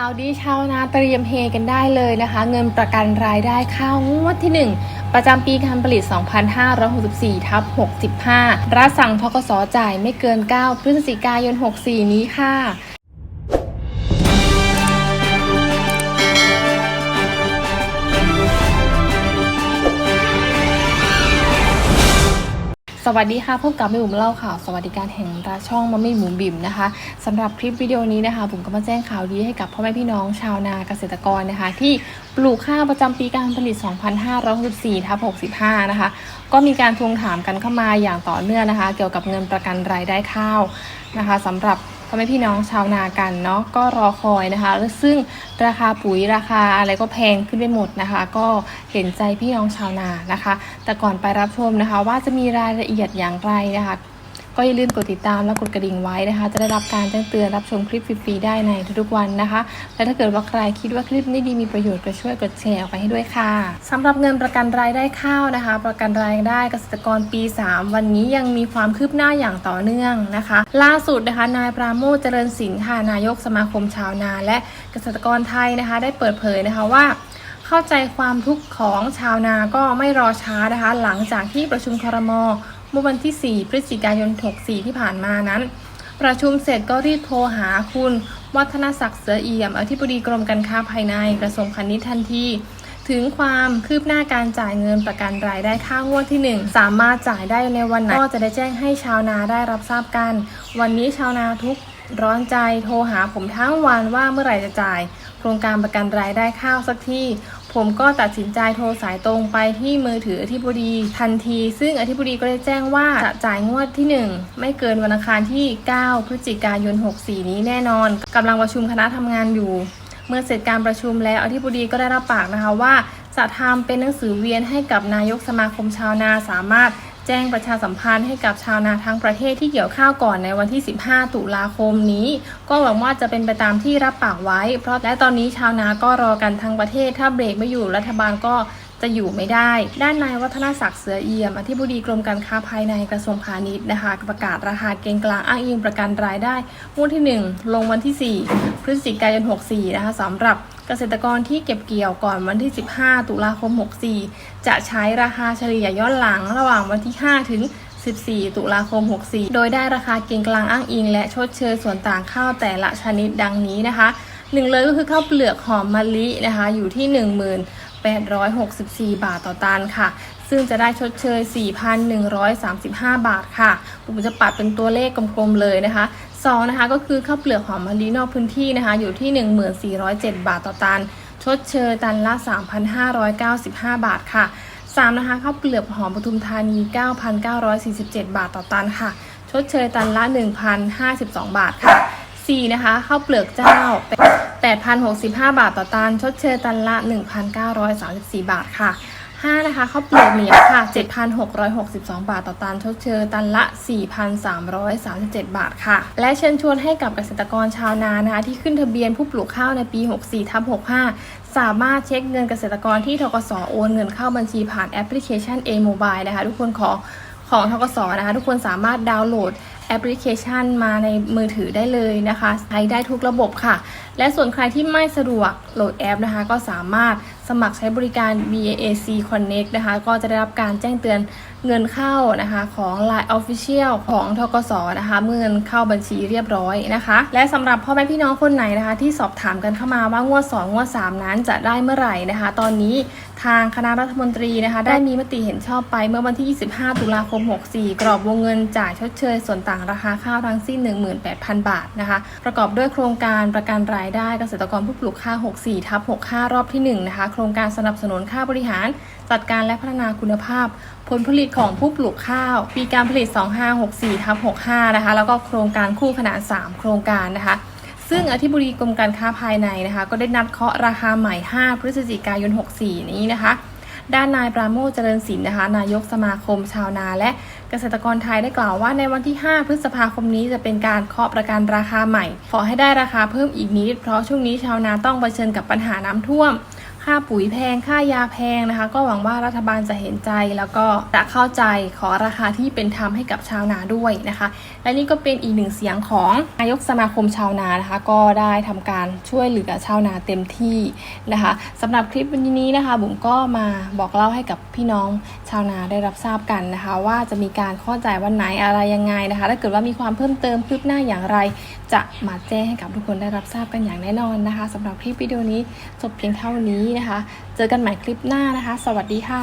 ข่าวดีชาวนาเตรียมเฮกันได้เลยนะคะ เงินประกันรายได้ข้าวงวดที่ 1 ประจำปีการผลิต 2564ทับ65 รัฐสั่งพกสจ่ายไม่เกิน 9 พฤศจิกายน 64 นี้ค่ะ สวัสดีค่ะพบกับแม่บุ๋มเล่าข่าวสวัสดิการแห่งราช่องมะมี่บุ๋มบิ่มนะคะสำหรับคลิปวิดีโอนี้นะคะผมก็มาแจ้งข่าวดีให้กับพ่อแม่พี่น้องชาวนาเกษตรกรนะคะ ที่ปลูกข้าวประจำปีการผลิต 2564ทับ65 นะคะ ก็มีการทวงถามกันเข้ามาอย่างต่อเนื่องนะคะ เกี่ยวกับเงินประกันรายได้ข้าวนะคะสำหรับ พ่อแม่พี่น้องชาวนากันเนาะก็รอคอยนะคะ ซึ่งราคาปุ๋ยราคาอะไรก็แพงขึ้นไปหมดนะคะ ก็เห็นใจพี่น้องชาวนานะคะ แต่ก่อนไปรับชมนะคะ ว่าจะมีรายละเอียดอย่างไรนะคะ ก็อย่าลืมกดติดตามและกดกระดิ่งไว้นะคะ จะได้รับการแจ้งเตือนรับชมคลิปฟรีๆได้ในทุกๆวันนะคะ และถ้าเกิดว่าใครคิดว่าคลิปนี้ดีมีประโยชน์ก็ช่วยกดแชร์ออกไปให้ด้วยค่ะสำหรับเงินประกันรายได้ข้าวนะคะ ประกันรายได้เกษตรกรปี 3 วันนี้ยังมีความคืบหน้าอย่างต่อเนื่องนะคะ ล่าสุดนะคะนายปราโมชเจริญสินค่ะนายกสมาคมชาวนาและเกษตรกรไทยนะคะ ได้เปิดเผยนะคะว่าเข้าใจความทุกข์ของชาวนาก็ไม่รอช้านะคะ หลังจากที่ประชุมครม เมื่อวันที่ 4 พฤศจิกายน 64 ที่ผ่านมานั้น ประชุมเสร็จก็รีบโทรหาคุณ วัฒนศักดิ์เสือเอี่ยม อธิบดีกรมการค้าภายในกระทรวงพาณิชย์ทันทีถึงความคืบหน้าการจ่ายเงินประกันรายได้ข้าวงวดที่ 1 สามารถจ่ายได้ในวันไหนก็จะได้แจ้งให้ชาวนาได้รับทราบกัน วันนี้ชาวนาทุกร้อนใจโทรหาผมทั้งวันว่าเมื่อไหร่จะจ่าย โครงการประกันรายได้ข้าวสักที่ ผมก็ตัดสินใจโทรสายตรงไปที่มือถืออธิบดีทันที ซึ่งอธิบดีก็ได้แจ้งว่าจะจ่ายงวดที่ 1 ไม่เกินวันอังคารที่ 9 พฤศจิกายน 64 นี้แน่นอนกำลังประชุมคณะทำงานอยู่ เมื่อเสร็จการประชุมแล้วอธิบดีก็ได้รับปากนะคะว่าจะทำเป็นหนังสือเวียนให้กับนายกสมาคมชาวนาสามารถ แจ้งประชาสัมพันธ์ให้กับชาวนาทั้งประเทศที่เกี่ยวข้าวก่อนในวันที่ 15 ตุลาคมนี้ ก็หวังว่าจะเป็นไปตามที่รับปากไว้ เพราะและตอนนี้ชาวนาก็รอกันทั้งประเทศ ถ้าเบรกไม่อยู่รัฐบาลก็จะอยู่ไม่ได้ ด้านนายวัฒนศักดิ์เสือเอี่ยม อธิบดีกรมการค้าภายในกระทรวงพาณิชย์นะคะประกาศราคาเกณฑ์กลางอ้างอิงประกันรายได้งวดที่ 1 ลงวันที่ 4 พฤศจิกายน 64 นะคะสำหรับ เกษตรกรที่เก็บเกี่ยวก่อนวันที่ 15 ตุลาคม 64 จะใช้ราคาเฉลี่ยย้อนหลังระหว่างวันที่ 5 ถึง 14 ตุลาคม 64 โดยได้ราคาเกณฑ์กลางอ้างอิง และชดเชยส่วนต่างข้าวแต่ละชนิดดังนี้นะคะหนึ่งเลยก็คือข้าวเปลือกหอมมะลินะคะอยู่ที่ 1864 บาทต่อตันค่ะ ซึ่งจะได้ชดเชย 4,135 บาทค่ะผมจะปัดเป็นตัวเลขกลมๆเลยนะคะสองนะคะก็คือข้าวเปลือกหอมมะลินอกพื้นที่นะคะ อยู่ที่ 1407 บาทต่อตัน ชดเชยตันละ 3,595 บาทค่ะ 3 นะคะข้าวเปลือกหอมปทุมธานี 9,947 บาทต่อตันค่ะ ชดเชยตันละ 1,052 บาทค่ะ 4 นะคะข้าวเปลือกเจ้า 8,065 บาทต่อตัน ชดเชยตันละ 1,934 บาทค่ะ 5 นะคะข้าวเปลือกเหนียวค่ะ 7,662 บาทต่อตัน ชดเชยตันละ 4,337 บาทค่ะ และเชิญชวนให้กับเกษตรกรชาวนานะคะที่ขึ้นทะเบียนผู้ปลูกข้าวในปี 64ทับ65สามารถเช็คเงินเกษตรกรที่ทกสโอนเงินเข้าบัญชีผ่านแอปพลิเคชัน A Mobile นะคะ ทุกคนขอของทกสนะคะ ทุกคนสามารถดาวน์โหลด แอปพลิเคชันมาในมือถือได้เลยนะคะ ใช้ได้ทุกระบบค่ะ และส่วนใครที่ไม่สะดวกโหลดแอปนะคะ ก็สามารถ สมัครใช้บริการ BAC Connect นะคะ ก็จะได้รับการแจ้งเตือนเงินเข้านะคะของ Line Official ของทกสนะคะเมื่อเงินเข้าบัญชีเรียบร้อยนะคะ และสำหรับพ่อแม่พี่น้องคนไหนนะคะ ที่สอบถามกันเข้ามาว่างวด 2 งวด 3 นั้นจะได้เมื่อไหร่นะคะ ตอนนี้ทางคณะรัฐมนตรีนะคะ ได้มีมติเห็นชอบไปเมื่อวันที่ 25 ตุลาคม 64 กรอบวงเงินจ่ายชดเชยส่วนต่างราคาข้าวทั้งสิ้น 18,000 บาทนะคะ ประกอบด้วยโครงการประกันรายได้เกษตรกรผู้ปลูกข้าว 64 ทับ 65 รอบที่ 1 นะคะครงการสนับสนุนค่าบริหาร จัดการและพัฒนาคุณภาพ ผลผลิตของผู้ปลูกข้าว ปีการผลิต 2564ทับ65 นะคะ แล้วก็โครงการคู่ขนาน3โครงการนะคะ ซึ่งอธิบดีกรมการค้าภายในนะคะ ก็ได้นัดเคาะราคาใหม่ 5 พฤศจิกายน 64 นี้นะคะด้านนายปราโมชเจริญศิลป์นะคะ นายกสมาคมชาวนาและเกษตรกรไทยได้กล่าวว่าในวันที่ 5 พฤษภาคมนี้จะเป็นการเคาะประกันราคาใหม่ ขอให้ได้ราคาเพิ่มอีกนิด เพราะช่วงนี้ชาวนาต้องเผชิญกับปัญหาน้ำท่วม ค่าปุ๋ยแพง ค่ายาแพงนะคะ ก็หวังว่ารัฐบาลจะเห็นใจแล้วก็จะเข้าใจขอราคาที่เป็นธรรมให้กับชาวนาด้วยนะคะ และนี่ก็เป็นอีกหนึ่งเสียงของนายกสมาคมชาวนานะคะ ก็ได้ทำการช่วยเหลือชาวนาเต็มที่นะคะสำหรับคลิปวันนี้นะคะ บุ๋มก็มาบอกเล่าให้กับพี่น้องชาวนาได้รับทราบกันนะคะ ว่าจะมีการข้อจ่ายวันไหนอะไรยังไงนะคะ ถ้าเกิดว่ามีความเพิ่มเติมคืบหน้าอย่างไร จะมาแจ้งให้กับทุกคนได้รับทราบกันอย่างแน่นอนนะคะสำหรับคลิปวิดีโอนี้จบเพียงเท่านี้นะคะ เจอกันใหม่คลิปหน้านะคะ สวัสดีค่ะ